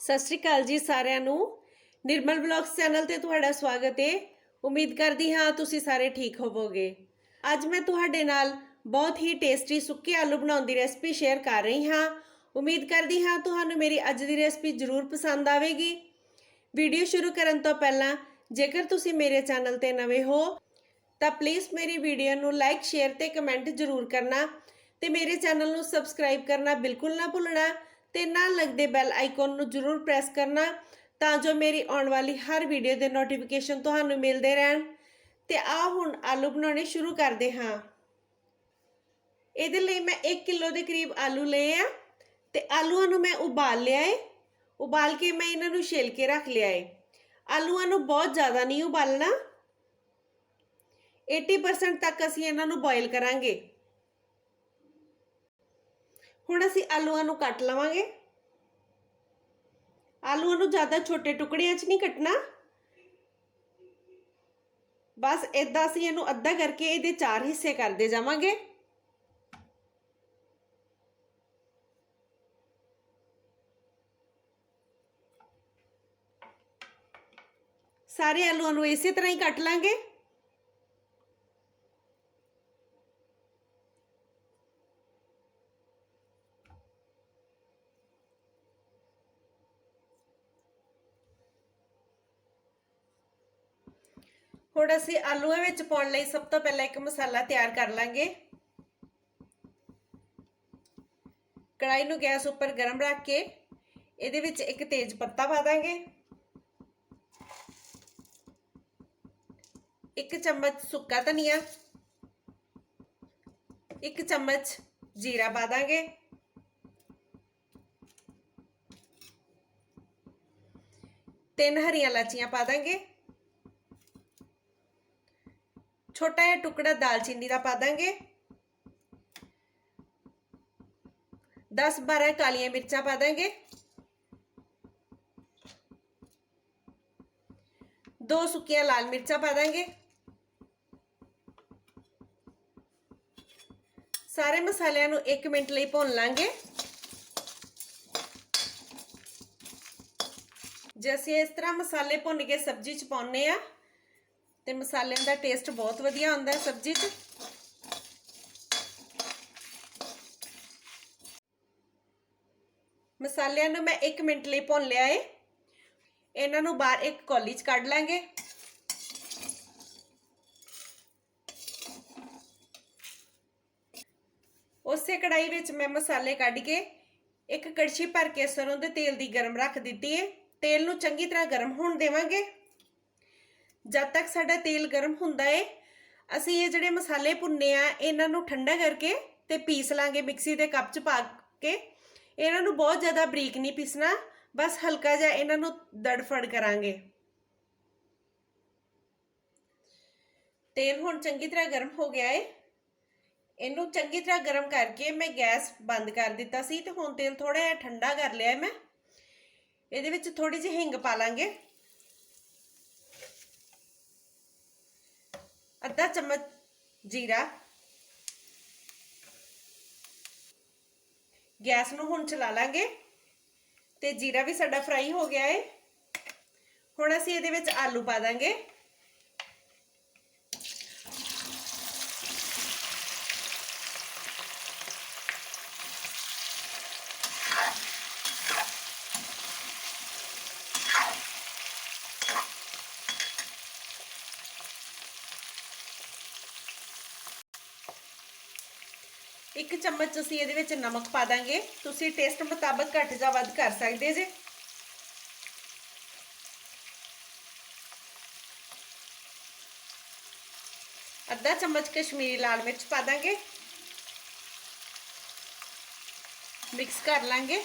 ਸਤਿ ਸ਼੍ਰੀ ਅਕਾਲ ਜੀ ਸਾਰਿਆਂ ਨੂੰ। ਨਿਰਮਲ ਵਲੌਗਸ ਚੈਨਲ ਤੇ ਤੁਹਾਡਾ ਸਵਾਗਤ ਹੈ ਉਮੀਦ ਕਰਦੀ ਹਾਂ ਤੁਸੀਂ ਸਾਰੇ ਠੀਕ ਹੋਵੋਗੇ। ਅੱਜ ਮੈਂ ਤੁਹਾਡੇ ਨਾਲ ਬਹੁਤ ਹੀ ਟੇਸਟੀ ਸੁੱਕੇ ਆਲੂ ਬਣਾਉਣ ਦੀ ਰੈਸਪੀ ਸ਼ੇਅਰ ਕਰ ਰਹੀ ਹਾਂ। ਉਮੀਦ ਕਰਦੀ ਹਾਂ ਤੁਹਾਨੂੰ ਮੇਰੀ ਅੱਜ ਦੀ ਰੈਸਪੀ ਜ਼ਰੂਰ ਪਸੰਦ ਆਵੇਗੀ। ਵੀਡੀਓ ਸ਼ੁਰੂ ਕਰਨ ਤੋਂ ਪਹਿਲਾਂ ਜੇਕਰ ਤੁਸੀਂ ਮੇਰੇ ਚੈਨਲ ਤੇ ਨਵੇਂ ਹੋ, ਤਾਂ ਪਲੀਜ਼ ਮੇਰੀ ਵੀਡੀਓ ਨੂੰ ਲਾਈਕ, ਸ਼ੇਅਰ ਤੇ ਕਮੈਂਟ ਜ਼ਰੂਰ ਕਰਨਾ ਤੇ ਮੇਰੇ ਚੈਨਲ ਨੂੰ ਸਬਸਕ੍ਰਾਈਬ ਕਰਨਾ ਬਿਲਕੁਲ ਨਾ ਭੁੱਲਣਾ। ਤੇ ਨਾਲ ਲੱਗਦੇ ਬੈਲ ਆਈਕਨ ਨੂੰ ਜ਼ਰੂਰ ਪ੍ਰੈਸ ਕਰਨਾ ਤਾਂ ਜੋ ਮੇਰੀ ਆਉਣ ਵਾਲੀ ਹਰ ਵੀਡੀਓ ਦੇ ਨੋਟੀਫਿਕੇਸ਼ਨ ਤੁਹਾਨੂੰ ਮਿਲਦੇ ਰਹਿਣ। ਤੇ ਆ ਹੁਣ ਆਲੂ ਬਣਾਉਣੇ ਸ਼ੁਰੂ ਕਰਦੇ ਹਾਂ। ਇਹਦੇ ਲਈ ਮੈਂ 1 ਕਿਲੋ ਦੇ ਕਰੀਬ ਆਲੂ ਲਏ ਆ ਤੇ ਆਲੂਆਂ ਨੂੰ ਮੈਂ ਉਬਾਲ ਲਿਆ ਏ। ਉਬਾਲ ਕੇ ਮੈਂ ਇਹਨਾਂ ਨੂੰ ਛਿੱਲ ਕੇ ਰੱਖ ਲਿਆ ਏ। ਆਲੂਆਂ ਨੂੰ ਬਹੁਤ ਜ਼ਿਆਦਾ ਨਹੀਂ ਉਬਾਲਣਾ। 80% ਤੱਕ ਅਸੀਂ ਇਹਨਾਂ ਨੂੰ ਬੋਇਲ ਕਰਾਂਗੇ। ਹੁਣ ਅਸੀਂ ਆਲੂਆਂ ਨੂੰ ਕੱਟ ਲਵਾਂਗੇ। ਆਲੂਆਂ ਨੂੰ ਜ਼ਿਆਦਾ ਛੋਟੇ ਟੁਕੜਿਆਂ 'ਚ ਨਹੀਂ ਕੱਟਣਾ। ਬਸ ਇਦਾਂ ਅਸੀਂ ਇਹਨੂੰ ਅੱਧਾ ਕਰਕੇ ਇਹਦੇ ਚਾਰ ਹਿੱਸੇ ਕਰਦੇ ਜਾਵਾਂਗੇ। ਸਾਰੇ ਆਲੂਆਂ ਨੂੰ ਇਸੇ ਤਰ੍ਹਾਂ ਹੀ ਕੱਟ ਲਾਂਗੇ। ਹੁਣ ਅਸੀਂ ਆਲੂਆਂ ਵਿੱਚ ਪਾਉਣ ਲਈ ਸਭ ਤੋਂ ਪਹਿਲਾਂ ਇੱਕ ਮਸਾਲਾ ਤਿਆਰ ਕਰ ਲਾਂਗੇ। ਕੜਾਈ ਨੂੰ ਗੈਸ ਉੱਪਰ ਗਰਮ ਰੱਖ ਕੇ ਇਹਦੇ ਵਿੱਚ ਇੱਕ ਤੇਜ ਪੱਤਾ ਪਾ ਦਾਂਗੇ। ਇੱਕ ਚਮਚ ਸੁੱਕਾ ਧਨੀਆ, ਇੱਕ ਚਮਚ ਜੀਰਾ ਪਾ ਦਾਂਗੇ। ਤਿੰਨ ਹਰੀਆਂ ਲਾਚੀਆਂ ਪਾ ਦਾਂਗੇ। ਛੋਟਾ ਜਿਹਾ ਟੁਕੜਾ ਦਾਲਚੀਨੀ ਦਾ ਪਾ ਦਾਂਗੇ 10 12 ਕਾਲੀਆਂ ਮਿਰਚਾਂ ਪਾ ਦਾਂਗੇ ਦੋ ਸੁੱਕੀਆਂ ਲਾਲ ਮਿਰਚਾਂ ਪਾ ਦਾਂਗੇ ਸਾਰੇ ਮਸਾਲਿਆਂ ਨੂੰ 1 ਮਿੰਟ ਲਈ ਭੁੰਨ ਲਾਂਗੇ ਜੇ ਅਸੀਂ ਇਸ ਤਰ੍ਹਾਂ ਮਸਾਲੇ ਭੁੰਨ ਕੇ ਸਬਜ਼ੀ 'ਚ ਪਾਉਨੇ ਆ ਤੇ ਮਸਾਲਿਆਂ ਦਾ ਟੇਸਟ ਬਹੁਤ ਵਧੀਆ ਆਉਂਦਾ ਹੈ ਸਬਜ਼ੀ 'ਚ। ਮਸਾਲਿਆਂ ਨੂੰ ਮੈਂ 1 ਮਿੰਟ ਲਈ ਭੁੰਨ ਲਿਆ ਏ। ਇਹਨਾਂ ਨੂੰ ਬਾਹਰ ਇੱਕ ਕੌਲੀ 'ਚ ਕੱਢ ਲਾਂਗੇ। ਉਸੇ ਕੜਾਈ ਵਿੱਚ ਮੈਂ ਮਸਾਲੇ ਕੱਢ ਕੇ ਇੱਕ ਕੜਛੀ ਭਰ ਕੇ ਸਰੋਂ ਦੇ ਤੇਲ ਦੀ ਗਰਮ ਰੱਖ ਦਿੱਤੀ ਏ। ਤੇਲ ਨੂੰ ਚੰਗੀ ਤਰ੍ਹਾਂ ਗਰਮ ਹੋਣ ਦੇਵਾਂਗੇ। ਜਦ ਤੱਕ ਸਾਡਾ ਤੇਲ ਗਰਮ ਹੁੰਦਾ ਏ, ਅਸੀਂ ਇਹ ਜਿਹੜੇ ਮਸਾਲੇ ਭੁੰਨੇ ਆ, ਇਹਨਾਂ ਨੂੰ ਠੰਡਾ ਕਰਕੇ ਤੇ ਪੀਸ ਲਾਂਗੇ ਮਿਕਸੀ ਦੇ ਕੱਪ 'ਚ ਪਾ ਕੇ। ਇਹਨਾਂ ਨੂੰ ਬਹੁਤ ਜ਼ਿਆਦਾ ਬਰੀਕ ਨਹੀਂ ਪੀਸਣਾ, ਬਸ ਹਲਕਾ ਜਿਹਾ ਇਹਨਾਂ ਨੂੰ ਦੜਫੜ ਕਰਾਂਗੇ। ਤੇਲ ਹੁਣ ਚੰਗੀ ਤਰ੍ਹਾਂ ਗਰਮ ਹੋ ਗਿਆ ਏ। ਇਹਨੂੰ ਚੰਗੀ ਤਰ੍ਹਾਂ ਗਰਮ ਕਰਕੇ ਮੈਂ ਗੈਸ ਬੰਦ ਕਰ ਦਿੱਤਾ ਸੀ ਤੇ ਹੁਣ ਤੇਲ ਥੋੜਾ ਜਿਹਾ ਠੰਡਾ ਕਰ ਲਿਆ ਮੈਂ। ਇਹਦੇ ਵਿੱਚ ਥੋੜੀ ਜਿਹੀ ਹਿੰਗ ਪਾ ਲਾਂਗੇ। ਅੱਧਾ ਚਮਚ ਜੀਰਾ। ਗੈਸ ਨੂੰ ਹੁਣ ਚਲਾ ਲਾਂਗੇ। ਤੇ ਜੀਰਾ ਵੀ ਸਾਡਾ ਫਰਾਈ ਹੋ ਗਿਆ ਹੈ ਹੁਣ ਅਸੀਂ ਇਹਦੇ ਵਿੱਚ ਆਲੂ ਪਾ ਦਾਂਗੇ। ਇੱਕ ਚਮਚ ਅਸੀਂ ਇਹਦੇ ਵਿੱਚ ਨਮਕ ਪਾ ਦਾਂਗੇ। ਤੁਸੀਂ ਟੇਸਟ ਮੁਤਾਬਕ ਘੱਟ ਜਾਂ ਵੱਧ ਕਰ ਸਕਦੇ ਜੇ। ਅੱਧਾ ਚਮਚ ਕਸ਼ਮੀਰੀ ਲਾਲ ਮਿਰਚ ਪਾ ਦਾਂਗੇ। ਮਿਕਸ ਕਰ ਲਾਂਗੇ।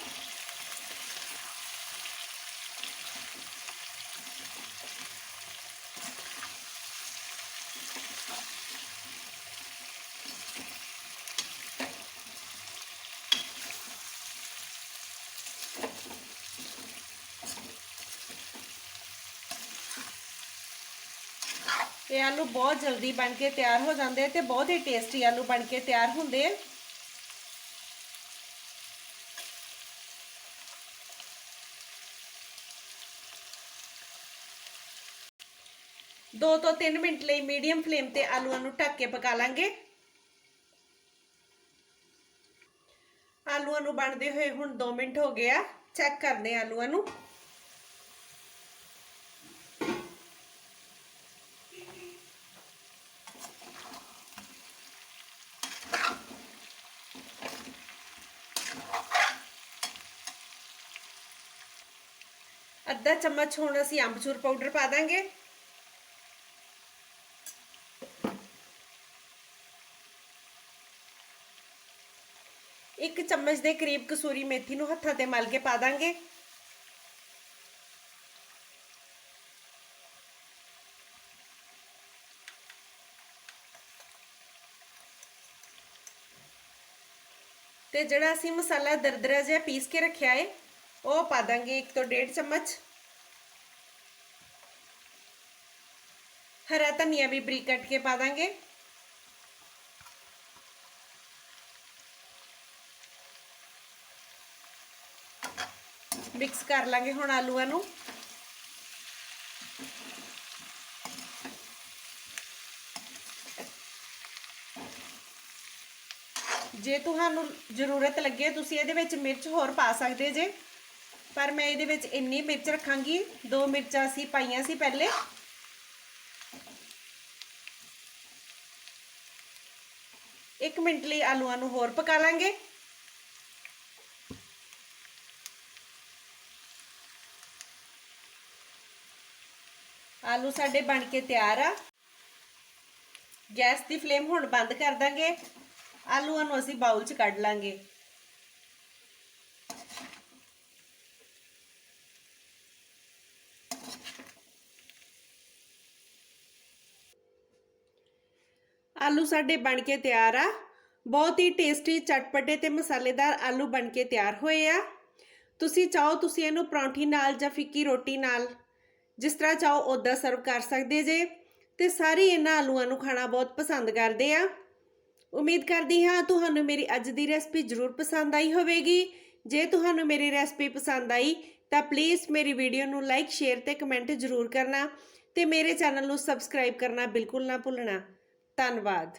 ਇਹ ਆਲੂ ਬਹੁਤ ਜਲਦੀ ਬਣ ਕੇ ਤਿਆਰ ਹੋ ਜਾਂਦੇ ਤੇ ਬਹੁਤ ਹੀ ਟੇਸਟੀ ਆਲੂ ਬਣ ਕੇ ਤਿਆਰ ਹੁੰਦੇ। ਆ ਦੋ ਤੋਂ 3 ਮਿੰਟ ਲਈ ਮੀਡੀਅਮ ਫਲੇਮ ਤੇ ਆਲੂਆਂ ਨੂੰ ਢੱਕ ਕੇ ਪਕਾ ਲਾਂਗੇ। ਆਲੂਆਂ ਨੂੰ ਬਣਦੇ ਹੋਏ ਹੁਣ 2 ਮਿੰਟ ਹੋ ਗਏ ਆ। ਚੈੱਕ ਕਰਦੇ ਆਲੂਆਂ ਨੂੰ। ਅੱਧਾ ਚਮਚ ਹੁਣ ਅਸੀਂ ਅੰਬਚੂਰ ਪਾਊਡਰ ਪਾ ਦਾਂਗੇ। ਇੱਕ ਚਮਚ ਦੇ ਕਰੀਬ ਕਸੂਰੀ ਮੇਥੀ ਨੂੰ ਹੱਥਾਂ ਤੇ ਮਲ ਕੇ ਪਾ ਦਾਂਗੇ। ਤੇ ਜਿਹੜਾ ਅਸੀਂ ਮਸਾਲਾ ਦਰਦਰਾ ਜਿਹਾ ਪੀਸ ਕੇ ਰੱਖਿਆ ਏ ਉਹ ਪਾ ਦਾਂਗੇ 1 ਤੋਂ 1.5 ਚਮਚ। ਹਰਾ ਧਨੀਆ ਵੀ ਬਰੀਕ ਕੱਟ ਕੇ ਪਾ ਦਾਂਗੇ। ਮਿਕਸ ਕਰ ਲਾਂਗੇ ਹੁਣ ਆਲੂਆਂ ਨੂੰ। ਜੇ ਤੁਹਾਨੂੰ ਜ਼ਰੂਰਤ ਲੱਗੇ, ਤੁਸੀਂ ਇਹਦੇ ਵਿੱਚ ਮਿਰਚ ਹੋਰ ਪਾ ਸਕਦੇ ਜੇ। ਪਰ ਮੈਂ ਇਹਦੇ ਵਿੱਚ ਇੰਨੀ ਮਿਰਚ ਰੱਖਾਂਗੀ, ਦੋ ਮਿਰਚਾਂ ਅਸੀਂ ਪਾਈਆਂ ਸੀ ਪਹਿਲੇ। ਇੱਕ ਮਿੰਟ ਲਈ ਆਲੂਆਂ ਨੂੰ ਹੋਰ ਪਕਾ ਲਾਂਗੇ। ਆਲੂ ਸਾਡੇ ਬਣ ਕੇ ਤਿਆਰ ਆ। ਗੈਸ ਦੀ ਫਲੇਮ ਹੁਣ ਬੰਦ ਕਰ ਦਾਂਗੇ। ਆਲੂਆਂ ਨੂੰ ਅਸੀਂ ਬਾਉਲ 'ਚ ਕੱਢ ਲਾਂਗੇ। ਆਲੂ ਸਾਡੇ ਬਣ ਕੇ ਤਿਆਰ ਆ। ਬਹੁਤ ਹੀ ਟੇਸਟੀ ਚਟਪਟੇ ਤੇ ਮਸਾਲੇਦਾਰ ਆਲੂ ਬਣ ਕੇ ਤਿਆਰ ਹੋਏ ਆ। ਤੁਸੀਂ ਚਾਹੋ ਤੁਸੀਂ ਇਹਨੂੰ ਪਰੌਂਠੀ ਨਾਲ ਜਾਂ ਫਿੱਕੀ ਰੋਟੀ ਨਾਲ। ਜਿਸ ਤਰ੍ਹਾਂ ਚਾਹੋ ਉਦਾਂ ਸਰਵ ਕਰ ਸਕਦੇ ਜੇ। ਤੇ ਸਾਰੇ ਇਹਨਾਂ ਆਲੂਆਂ ਨੂੰ ਖਾਣਾ ਬਹੁਤ ਪਸੰਦ ਕਰਦੇ ਆ। ਉਮੀਦ ਕਰਦੀ ਹਾਂ ਤੁਹਾਨੂੰ ਮੇਰੀ ਅੱਜ ਦੀ ਰੈਸਪੀ ਜ਼ਰੂਰ ਪਸੰਦ ਆਈ ਹੋਵੇਗੀ। ਜੇ ਤੁਹਾਨੂੰ ਮੇਰੀ ਰੈਸਪੀ ਪਸੰਦ ਆਈ, ਤਾਂ ਪਲੀਜ਼ ਮੇਰੀ ਵੀਡੀਓ ਨੂੰ ਲਾਈਕ ਸ਼ੇਅਰ ਤੇ ਕਮੈਂਟ ਜ਼ਰੂਰ ਕਰਨਾ। ਤੇ ਮੇਰੇ ਚੈਨਲ ਨੂੰ ਸਬਸਕ੍ਰਾਈਬ ਕਰਨਾ ਬਿਲਕੁਲ ਨਾ ਭੁੱਲਣਾ। ਧੰਨਵਾਦ।